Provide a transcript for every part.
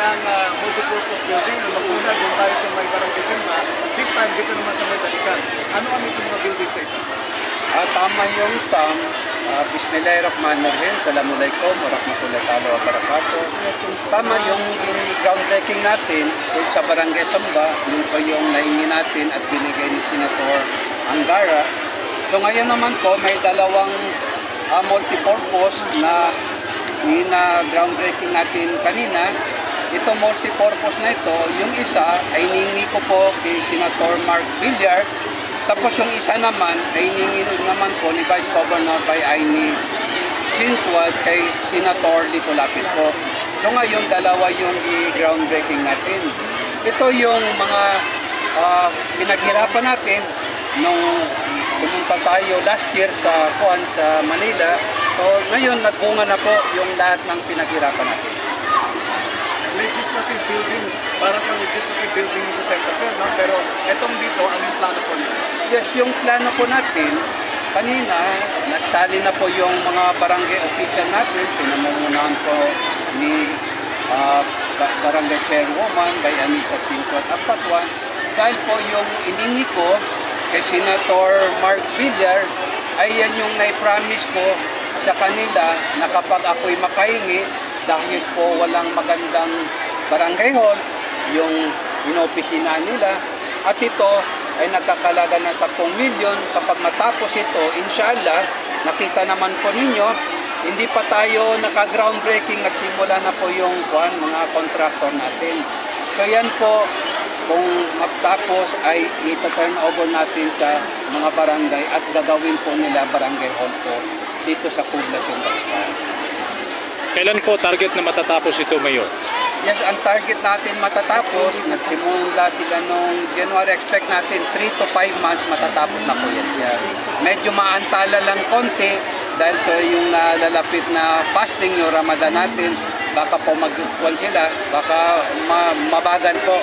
ng uh, multipurpose building. Nung maguna, doon tayo sa may barangay Simba. This time, dito naman sa may Balikan. Ano ang itong mga buildings na ito? Ah, tama yung Sam. Uh, Bismillahirrahmanirrahim. Assalamualaikum warahmatullahi taala wabarakatuh. Tama yung in- groundbreaking natin sa Barangay Samba. Yung po yung nahingi natin at binigay ni Senator Angara. So ngayon naman po may dalawang ah, multipurpose na ina groundbreaking natin kanina. Ito multipurpose na ito, yung isa ay ningi ko po kay Senator Mark Villar tapos yung isa naman ay hiningi naman po ni Vice Governor by Aini Sinswat kay Senator Lito Lapid po. So ngayon, dalawa yung i-groundbreaking natin. Ito yung mga ah, pinaghirapan natin nung pumunta tayo last year sa Kuan sa Manila. So ngayon, nagbunga na po yung lahat ng pinaghirapan natin. Legislative building para sa legislative building sa Santa Fe, no? Pero etong dito, ano yung plano po nito? Yes, yung plano po natin, kanina, nagsali na po yung mga barangay official natin, pinamumunahan po ni Ba- Barangay Chairwoman by Anissa Sinsuat Apatuan, dahil po yung iningi ko kay Senator Mark Villar, ay yan yung nai-promise ko sa kanila na kapag ako'y makahingi, dahil po walang magandang barangay hall, yung inopisina nila, at ito ay nagkakalaga ng 10 milyon. Kapag matapos ito, inshallah, nakita naman po ninyo, hindi pa tayo naka-groundbreaking, nagsimula na po yung kuan, mga contractor natin. So yan po, kung magtapos ay ita-turn over natin sa mga barangay at gagawin po nila barangay hall po dito sa poblasyon Balikan. Kailan po target na matatapos ito, Mayor? Yes, ang target natin matatapos, nagsimula sila nung January, expect natin 3 to 5 months matatapos na po yan siya. Medyo maantala lang konti dahil sa yung nalalapit na fasting yung Ramadan natin, baka po magkuhan sila, baka ma- mabagal po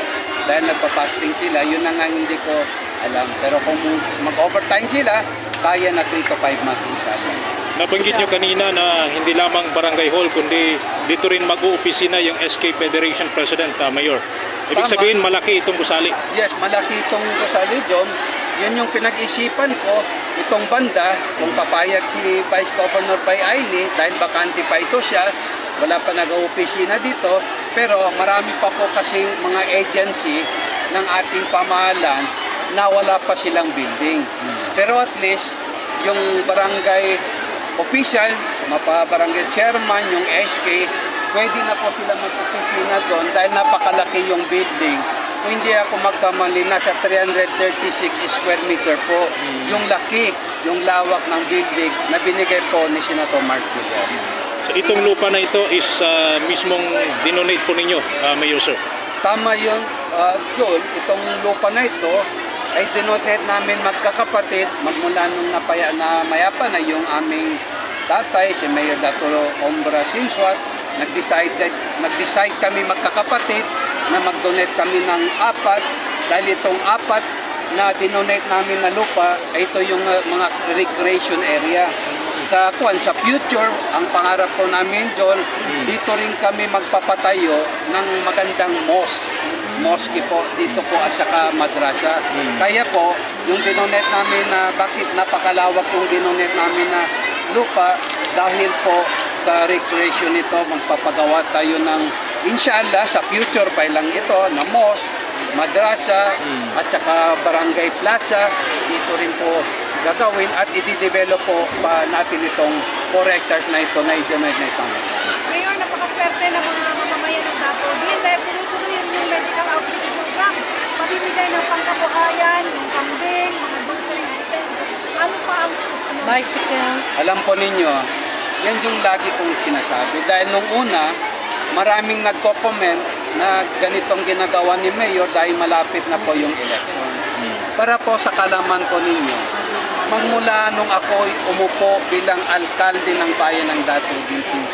dahil nagpa-fasting sila. Yun na nga hindi ko alam. Pero kung mag-overtime sila, kaya na 3 to 5 months inshallah. Nabanggit nyo kanina na hindi lamang barangay hall, kundi dito rin mag-uopisina yung SK Federation President, ah, Mayor. Ibig Tama. sabihin, malaki itong gusali. Yes, malaki itong Rosario John. Yan yung pinag-isipan ko, itong banda, kung papayag si Vice Governor Bay Aini, dahil bakante pa ito siya, wala pa nag-opisina dito, pero marami pa po kasing mga agency ng ating pamahalaan na wala pa silang building. Pero at least, yung barangay official, mapa barangay chairman, yung SK, pwede na po sila mag-opisina doon dahil napakalaki yung building. Kung hindi ako magkamali, nasa 336 square meter po. Yung laki, yung lawak ng building na binigay po ni Senator Mark Villar. So, itong lupa na ito is ah, mismong dinonate po ninyo, ah, Mayor Sir. Tama yun, uh, Joel, itong lupa na ito ay dinotate namin magkakapatid magmula nung napaya, na mayapa na yung aming tatay, si Mayor Dato Ombra Sinswat, nag-decide, nag-decide kami magkakapatid na mag-donate kami ng apat. Dahil itong apat na dinonate namin na lupa ay ito yung uh, mga recreation area. Sa kuan sa future ang pangarap ko namin John dito rin kami magpapatayo ng magandang mosque mosque po dito po at saka madrasa. Kaya po yung dinonate namin na bakit napakalawak yung dinonate namin na lupa dahil po sa recreation nito magpapagawa tayo ng inshallah sa future pa lang ito na mosque madrasa at saka barangay plaza. Dito rin po gagawin at i-develop po pa natin itong 4 hectares na ito na i-donate na ito. Mayor, napakaswerte ng mga mamamayan ng Davao din dahil tuloy-tuloy yung yung medical outreach program. Pamimigay ng pangkabuhayan, yung kambing, mga grocery items. Ano pa ang susunod? Bicycle. Alam po ninyo, yan yung lagi kong sinasabi. Dahil nung una, maraming nagko-comment na ganitong ginagawa ni Mayor dahil malapit na po yung election. Para po sa kalaman ko ninyo, magmula nung ako'y umupo bilang alkalde ng bayan ng Dato Vincent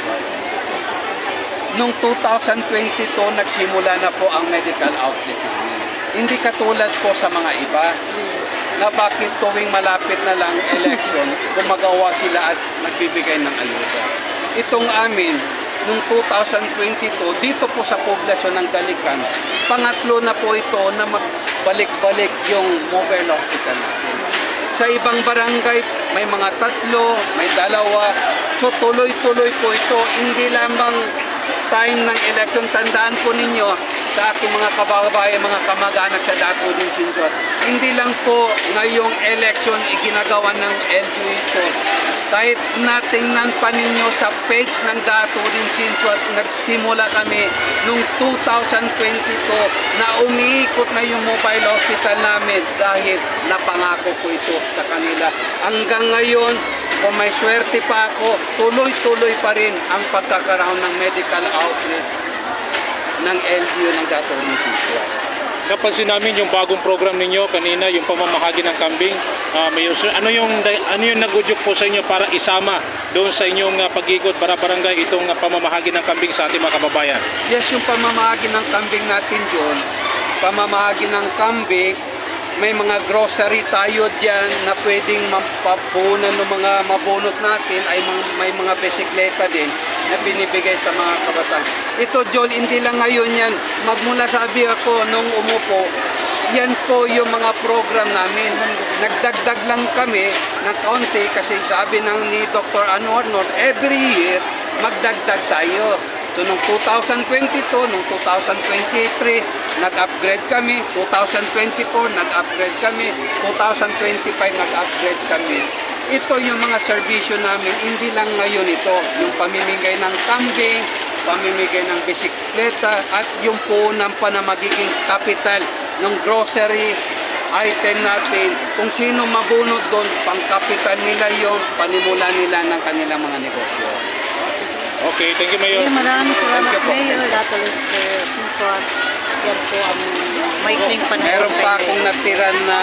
Noong 2022, nagsimula na po ang medical outlet. Hindi katulad po sa mga iba na bakit tuwing malapit na lang election, gumagawa sila at nagbibigay ng ayuda. Itong amin, nung 2022 dito po sa poblasyon ng Dalikan. Pangatlo na po ito na magbalik-balik yung mobile hospital natin. Sa ibang barangay, may mga tatlo, may dalawa. So tuloy-tuloy po ito. Hindi lamang time ng election. Tandaan po ninyo sa aking mga kababayan, mga kamag-anak sa Dato din Sinsuat. Hindi lang po ngayong election iginagawa ng LGU ito. Kahit natingnan pa ninyo sa page ng Dato din Sinsuat, nagsimula kami nung 2022 na umiikot na yung mobile hospital namin dahil napangako ko ito sa kanila. Hanggang ngayon, kung may swerte pa ako, tuloy-tuloy pa rin ang pagkakaroon ng medical outlet ng LGU ng Dato ng Sinsuat. Napansin namin yung bagong program ninyo kanina, yung pamamahagi ng kambing. Ah, Mayor Sir, ano yung, ano yung nagudyok po sa inyo para isama doon sa inyong ah, pag-ikot para barangay itong ah, pamamahagi ng kambing sa ating mga kababayan? Yes, yung pamamahagi ng kambing natin John, pamamahagi ng kambing, may mga grocery tayo dyan na pwedeng mapapunan ng mga mabunot natin ay may mga bisikleta din na binibigay sa mga kabataan. Ito Joel, hindi lang ngayon yan. Magmula sabi ako nung umupo, yan po yung mga program namin. Nagdagdag lang kami ng kaunti kasi sabi ng ni Dr. Anwar Nur, every year magdagdag tayo. So, nung 2022, nung 2023, nag-upgrade kami. 2024, nag-upgrade kami. 2025, nag-upgrade kami. Ito yung mga serbisyo namin, hindi lang ngayon ito. Yung pamimigay ng kambing, pamimigay ng bisikleta, at yung punan pa na magiging capital ng grocery item natin. Kung sino mabunod doon, pang-capital nila yon panimula nila ng kanilang mga negosyo. Okay, thank you Mayor. Okay, maraming salamat Thank you po. Mayor Latolos Simpson. Yan po ang maikling panahon. Meron pa akong natira na